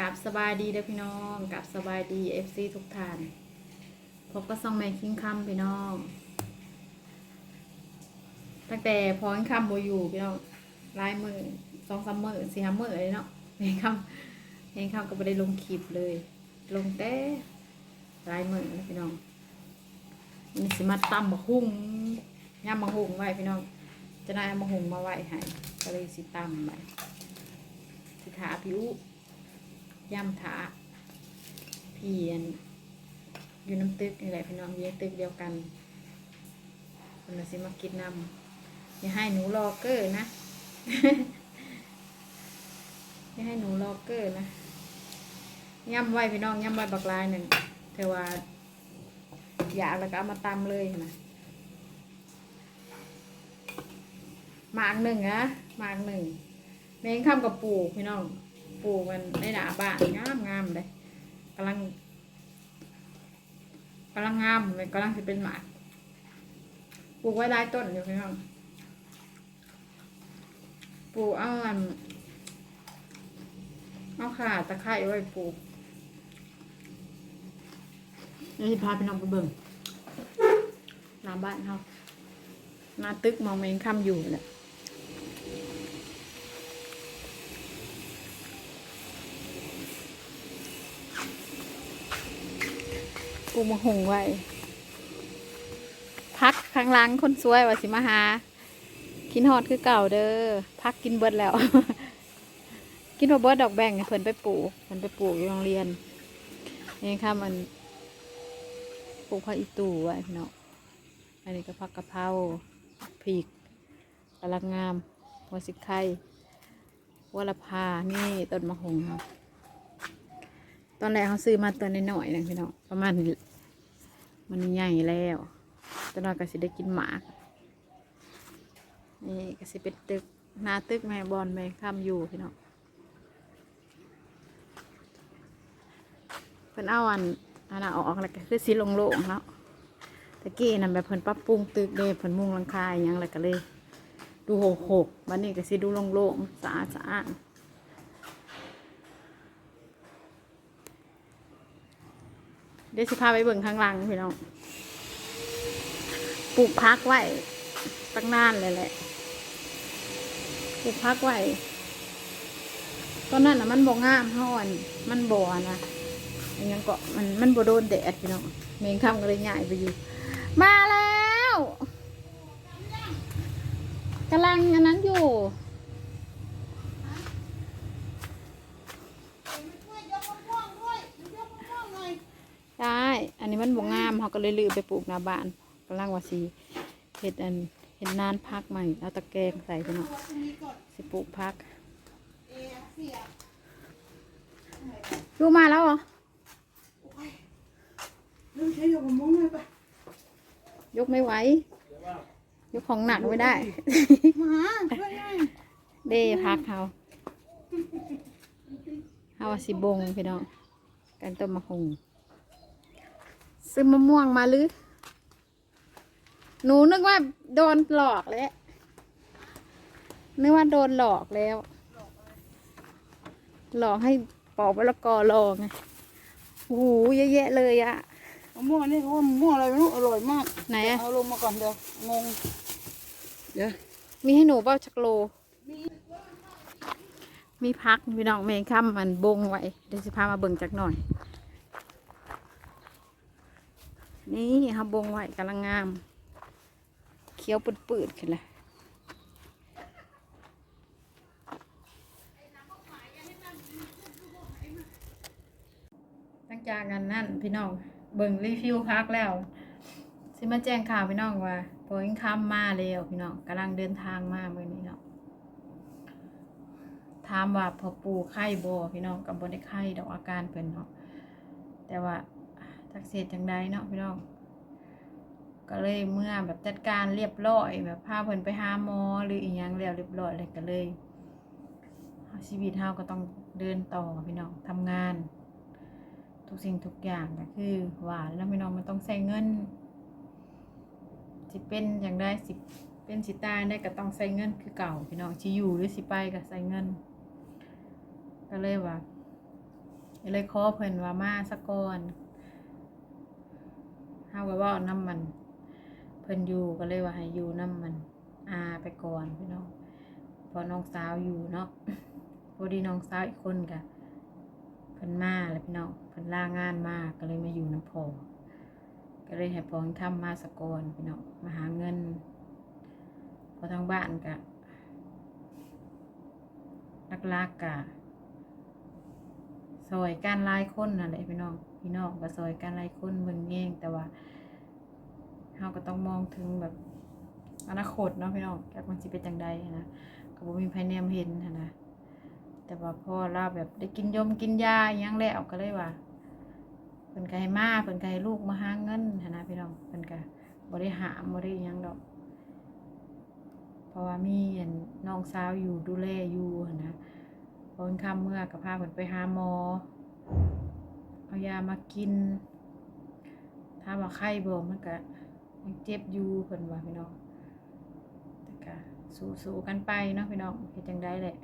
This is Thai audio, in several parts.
กับสบายดีเด้อพี่น้องกับสบายดีเอฟซีทุกท่านพบกับซองแมงคิงคำพี่น้อง ตั้งแต่พอคิงคำโบอยู่พี่น้องลายมือสองสามมือสี่ห้ามือเลยเนาะเพลงคำเพลงคำก็ไม่ได้ลงคลิปเลย ลงแต่ลายมือพี่น้องมันสิมาตำบะฮุ่งย่ำบะฮุ่งไว้พี่น้องจะได้เอาบะฮุ่งมาไว้ให้ก็เลยสิตำไปสิถาผิว ย่ำถาเพียนอยู่น้ำตึกนี่แหละพี่น้องอยู่ในตึกเดียวกันคนละสิมากินนำอย่าให้หนูรอเกอร์นะอย่าให้หนูรอเกอร์นะย่ำไว้พี่น้องย่ำไว้บักลายหนึ่งเทว่าอยากแล้วก็เอามาตำเลยนะหมากหนึ่งนะหมากหนึ่งแมงข้ามกับปูพี่น้อง ปลูกมันในหน้าบ้านงามงามเลยกำลังกำลังงามเลยกำลังจะเป็นหมากปลูกไว้หลายต้นอยู่พี่น้องปลูกเอาอันเอาข่าตะไคร้ไว้ปลูกนี่พาพี่น้องไปเบิ่งหน้าบ้านเขาหน้าตึกมองเมงค่ำอยู่แหล ปูมาหงไว้ พักข้างล่างคนสวยว่าสิมาหา กินฮอดคือเก่าเด้อ พักกินเบิดแล้ว กินพอเบิดดอกแบ่งเพิ่นไปปลูกเพิ่นไปปลูกอยู่โรงเรียนนี่ค่ะมันปลูกผักอีตู่ไว้พี่น้องอันนี้ก็ผักกะเพราพริกกำลังงามหัวสิไข่วัวละพา นี่ต้นมะฮงครับตอนแรกเขาซื้อมาตัวน้อยๆนะพี่น้องประมาณ มันใหญ่แล้วตอนนั้นก็สิได้กินหมากนี่ก็สิเป็นตึกหนาตึกแม่บอลแม่ข้ามอยู่พี่น้องเพิ่นเอาอันอันน่ะออกแล้วก็คือสีโล่งเนาะตะกี้นั่นแบบเพิ่นปรับปรุงตึกเด้เพิ่นมุงหลังคาอหยังแล้วก็เลย ดูโหกๆบัดนี้ก็สิดูโล่งๆสะอาดสะอาด เดี๋ยวสิพาไปเบิ่งข้างหลังพี่น้องปลูกพักไว้ตั้งนานเลยแหละปลูกพักไว้ตอนนั้นน่ะมันบ่งามเท่าอันมันบ่อนะอันยังก็มันมันบ่โดนแดดพี่น้องเมงคำก็เลยย้ายไปอยู่ มาแล้วกำลังอันนั้นอยู่ ใช่ อันนี้มันบ่งามเขาก็เลยลือไปปลูกหน้าบ้านกำลังว่าสีเห็ดอันเห็ดนานพักใหม่เอาตะแกรงใส่ไปเนาะสิปลูกพักลูกมาแล้วเหรอไม่ใช่ยกมงเลยปะยกไม่ไหวยกของหนักไม่ได้มาช่วยหน่อยเด้พักเขาเขาว่าสิบงพี่น้องกันต้มมะฮง ซื้อมะม่วงมาหรือ หนูนึกว่าโดนหลอกแล้ว นึกว่าโดนหลอกแล้ว หลอกให้ปอกมะละกอรอไงโอ้โหเยอะแยะเลยอะมะม่วงนี่เขาว่ามะม่วงอะไรไม่รู้อร่อยมากไหนอะเอาลงมาก่อนเดี๋ยวงง เดี๋ยวมีให้หนูเปล่าชักโล มีพักพี่น้องเมงค่ำมันบงไว้เดี๋ยวสิพามาเบิ่งจักหน่อย นี่ครับบงไว้กำลังงาม เคี้ยวปืดๆขึ้นเลยตั้งจากกันนั่นพี่น้อง เบิ่งรีวิวพักแล้วสิมาแจ้งข่าวพี่น้องว่าพออิงคำมาแล้วพี่น้องกำลังเดินทางมาเมื่อนี้เนาะถามว่าพอปูไข้บ่พี่น้องกับบนได้ไข้ดอกอาการเพิ่นเนาะแต่ว่า ทักเศษจังใดเนาะพี่น้อง ก็เลยเมื่อแบบจัดการเรียบร้อยแบบพาเพิ่นไปหาหมอหรืออีหยังแล้วเรียบร้อยเลยก็เลย ชีวิตเฮาก็ต้องเดินต่อพี่น้องทำงาน ทุกสิ่งทุกอย่างก็คือว่าแล้วพี่น้องมันต้องใช้เงินสิเป็นอย่างได้สิเป็นสิตายได้ก็ต้องใส่เงินคือเก่าพี่น้องสิอยู่หรือสิไปก็ใส่เงิน ก็เลยว่าเลยขอเพิ่นว่ามาสะก่อน เฮาก็ว้าน้ำมัน เพิ่นอยู่ก็เลยว่าให้อยู่น้ำมันอาไปก่อนพี่น้องพอน้องสาวอยู่เนาะพอดีน้องสาวอีกคนก็เพิ่นมาแล้วพี่น้องเพิ่นลางานมากก็เลยมาอยู่น้ำพอก็เลยให้พ่อทำมาสะกอนพี่น้องมาหาเงิน พอทางบ้านก็ลักๆกะ ซอยการหลายคนนั่นแหละพี่น้องพี่น้องก็ซอยการหลายคนเบิ่งแย่งแต่ว่าเราก็ต้องมองถึงแบบอนาคตเนาะพี่น้องแกมันสิเป็นจังใดนะก็บ่มีภายแนมเห็นนะแต่ว่าพ่อเราแบบได้กินยมกินยาอิหยังแล้วก็เลยว่าเพิ่นก็ให้มาเพิ่นก็ให้ลูกมาหาเงินนะพี่น้องเพิ่นก็บ่ได้หามบ่ได้อิยังดอก เพราะว่ามีนน้องสาวอยู่ดูแลอยู่นนะพอนคำเมื่อกับพาเพิ่นไปหาหมอ เอายามากิน ถ้าว่าไข้บ่มันก็ยังเจ็บอยู่เพิ่นว่าพี่น้องแต่ก็สู้ๆกันไปเนาะพี่น้องเฮ็ดจังไดแหละ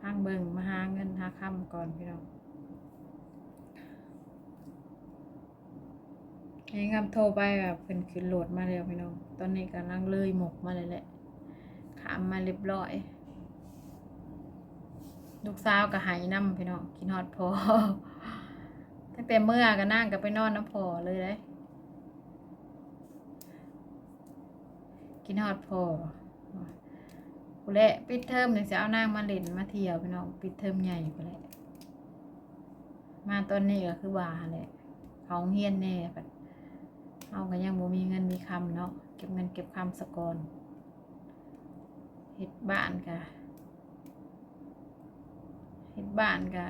พังเบิ่งมาหาเงินหาค่ำก่อนพี่น้องให้งำโทรไปแบบเพิ่นขึ้นโหลดมาแล้วพี่น้อง ตอนนี้กำลังเลยหมกมาเลยแหละขามมาเรียบร้อย ลูกสาวก็หายน้ำพี่น้องกินฮอดพอตั้งแต่เมื่อก็นั่งก็ไปนอนน้ำพอเลยเลยกินฮอดพอกูและปิดเทอมถึงจะเอานางมาเล่นมาเที่ยวพี่น้องปิดเทอมใหญ่กูและมาตอนนี้ก็คือว่าแหละเขาเฮียนแน่แบบเอาก็ยังบ่มีเงินมีคำเนาะเก็บเงินเก็บคำสกอนเฮ็ดบ้านกะ ห็นบ้านกะ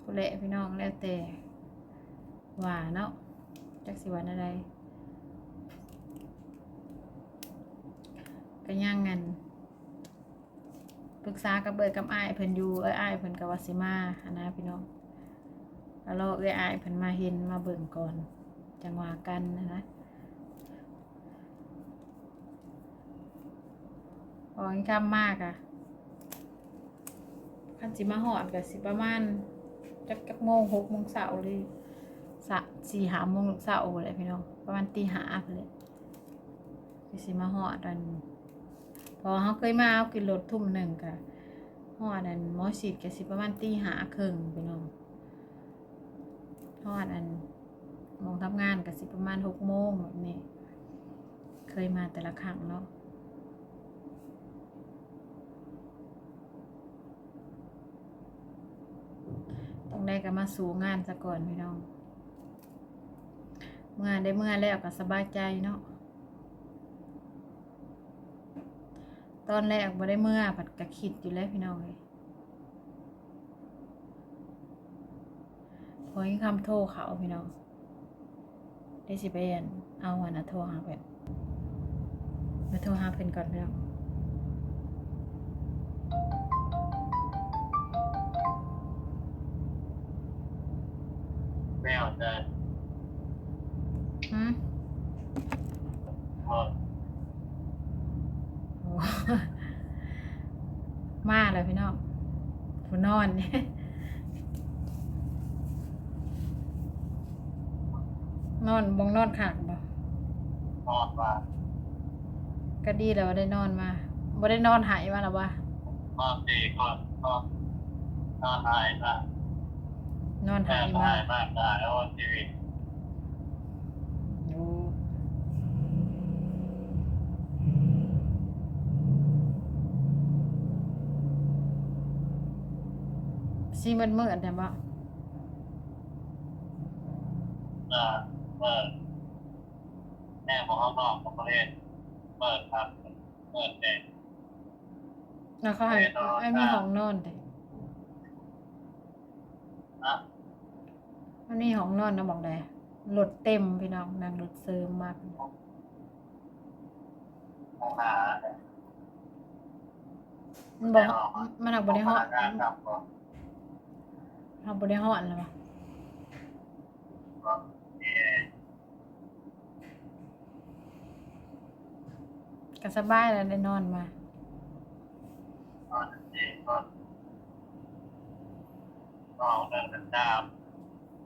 ผู้เละพี่น้องแล้วแต่ว่าเนาะจักสิวันอะไรก็ย่างงันปรึกษากับเบิดกับอ้เพิ่นอยู่เอ้ยอ้เพิ่นกับวาสิมาหั้นนะพี่น้องแล้วรอเอ้ยอ้เพิ่นมาเห็นมาเบิ่งก่อน จังหวะกันนะนะพอกินข้ามมากอะ คันสิมาหอดกับสิประมาณจักจักโมงหกโมงเสาร์เลยสะสี่หาโมงเสาร์เลยพี่น้องประมาณตีหาไปเลยคือสิมาหอดอัน พอเขาเคยมาเอากินรถทุ่มหนึ่งกะหอดอันมอฉีดกับสิประมาณตีหาครึ่งพี่น้องหอดอันมองทำงานกับสิประมาณหกโมงแบบนี้ เคยมาแต่ละครั้งเนาะ ต้อง ได้ก็มาสู่งานซะก่อนพี่น้อง เมื่อได้เมื่อแล้วก็สบายใจเนาะตอนแรกบ่ได้เมื่อผัดกระคิดอยู่แล้วพี่น้องเลยพอยิงคำโทรเขาพี่น้องได้สิไปเรียนเอาวันนะโทรหาเพิ่อนไปโทรหาเพิ่อนก่อนพี่น้อง ไม่เอาใจหืมหมดโอ้ มาเลยพี่น้องผู้นอนเนี่ยนอนบงนอนขางบ่หมดว่าก็ดีแล้วว่าได้นอนมาบ่ได้นอนหายมาแล้ววะหมดดีก่อนก็นอนหายละ นอนแม่หายมาหายมากได้แล้วชีวิตโอ้ซีมันเมื่อแต่บ่น่ะเปิดแม่ของข้างนอกของประเทศเปิดครับเปิดเด็กแล้วเขาให้ไม่นอนให้มีห้องนอนแต่นะมันมีห้องนอนนะบอกได้รถเต็มพี่น้องนั่งรถเสริมมากมองหามันบอกมันหักบริหารการทำก่อนหักบริหารแล้วปะก็เอ่อก็สบายแล้วได้นอนมานอนดีก่อน นอกเดินกันดาม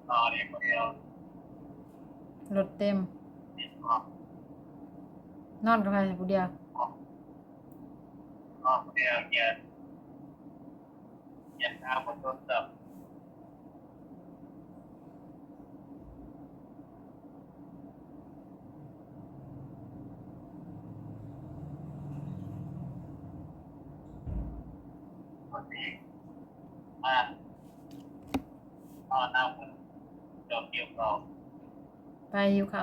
นอนนี่คนเดียวรถเต็มนี่นอนนอนกับใครผู้เดียวนอนคนเดียวเย็นเย็นน้ำบนต้นตับวันนี้มา นอนน้ำมันเดี๋ยวเกี่ยวกับไปอยู่เขา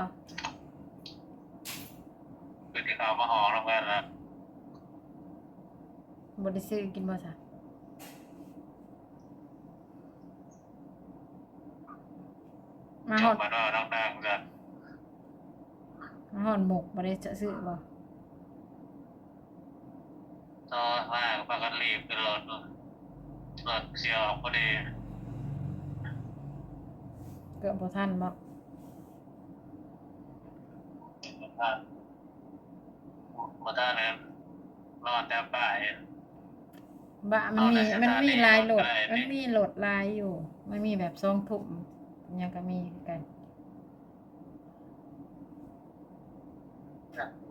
คือที่เขามาหอลงไปแล้วบไดิซื้อกินบ่ซะมาจหอบดมาแล้วนั่งนั่งกันมาหอดหมกบ่ได้จะซื้อบ่ต่อมาพากันรีบขึ้นรถรถเสียวพอดี เกือบบ่ทันบ่ท่านมาท่านนั้นนอนแทบป่ายบะมันมีเอาในมันมีสถานีหลายโหลดได้ไหมมันมีโหลดหลายอยู่ มันมีแบบทรงถุ่มยังก็มีคือกัน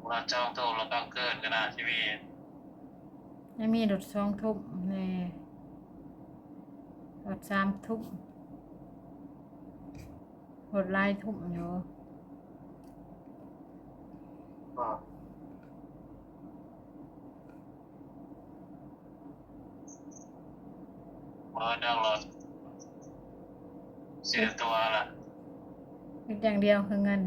เราจองโต๊ะเราต้องเกินกันนะชีวิตยังมีโหลดทรงถุ่มแน่โหลดสามถุ่มโหลดลายถุ่มอยู่มานั่งรถเสียตัวละอีกอย่างเดียวคือเงิน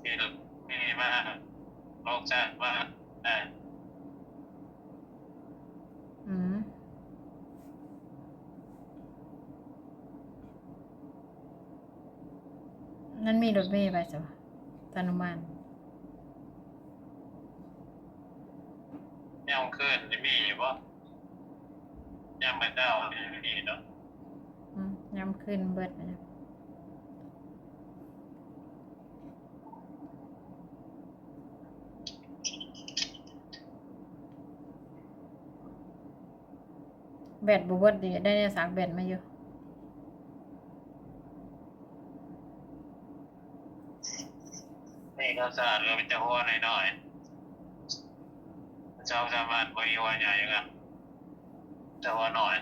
ที่มีมากโลกจัดมากได้ อืม นั่นมีรถเมย์ไปจ้ะตานุมานย่ำขึ้นจะมีอยู่ปะย่ำไม่เจ้าไม่มีเนาะอืมย้ำขึ้นเบิดนะแบตบเบิดดีได้เนี่ยสากแบตมาอยู่นี่ข้าวสารก็เป็นเจ้าหัวหน่อยๆเจ้าชาวบ้ารถบริวารใหญ่กันเจ้าหัวหน่อย